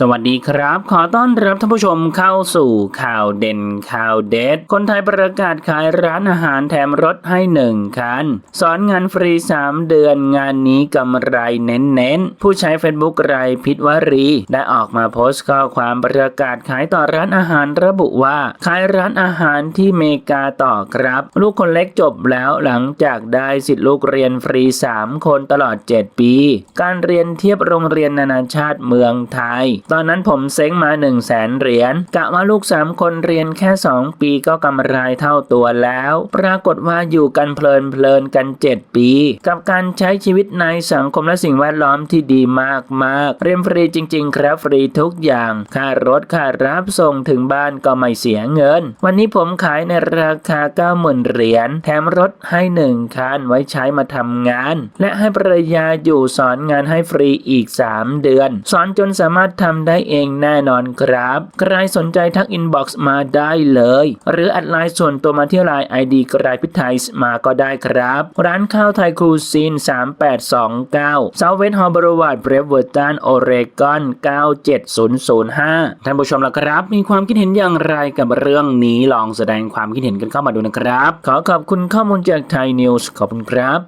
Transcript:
สวัสดีครับ ขอต้อนรับท่านผู้ชมเข้าสู่ข่าวเด่นข่าวเด็ด คนไทยประกาศขายร้านอาหารแถมรถให้หนึ่งคัน สอนงานฟรี 3 เดือนงานนี้กำไรเน้นๆ ผู้ใช้ Facebook รายพิษวรี ได้ออกมาโพสต์ข้อความประกาศขายต่อร้านอาหารระบุว่า ขายร้านอาหารที่เมกาต่อครับ ลูกคนเล็กจบแล้วหลังจากได้สิทธิ์ลูกเรียนฟรี 3 คนตลอด 7 ปี การเรียนเทียบโรงเรียนนานาชาติเมืองไทยตอนนั้นผมเซ้งมา 1 0 0 0 0แสนเหรียญกะว่าลูก 3 คนเรียนแค่ 2 ปีก็กำไรเท่าตัวแล้ว ปรากฏว่าอยู่กันเพลินเพลินกัน 7 ปี กับการใช้ชีวิตในสังคมและสิ่งแวดล้อมที่ดีมากมากๆเรียนฟรีจริง ๆ ครับฟรีทุกอย่างค่ารถค่ารับส่งถึงบ้านก็ไม่เสียเงิน วันนี้ผมขายในราคา 90,000เหรียญแถมรถให้หนึ่งคันไว้ใช้มาทำงาน และให้ภรรยาอยู่สอนงานให้ฟรีอีก 3 เดือน สอนจนสามารถทำได้เองแน่นอนครับ ใครสนใจทักอินบ็อกซ์มาได้เลย หรือแอดไลน์ส่วนตัวมาที่ไลน์ ID กรายพิไทยมาก็ได้ครับ ร้านข้าวไทยครูซีน 3829 South West Hall Boulevard b r e v e r t o n Oregon 97005 ท่านผู้ชมล่ะครับ มีความคิดเห็นอย่างไรกับเรื่องนี้ลองแสดงความคิดเห็นกันเข้ามาดูนะครับ ขอขอบคุณข้อมูลจากไทยนิวส์ขอบคุณครับ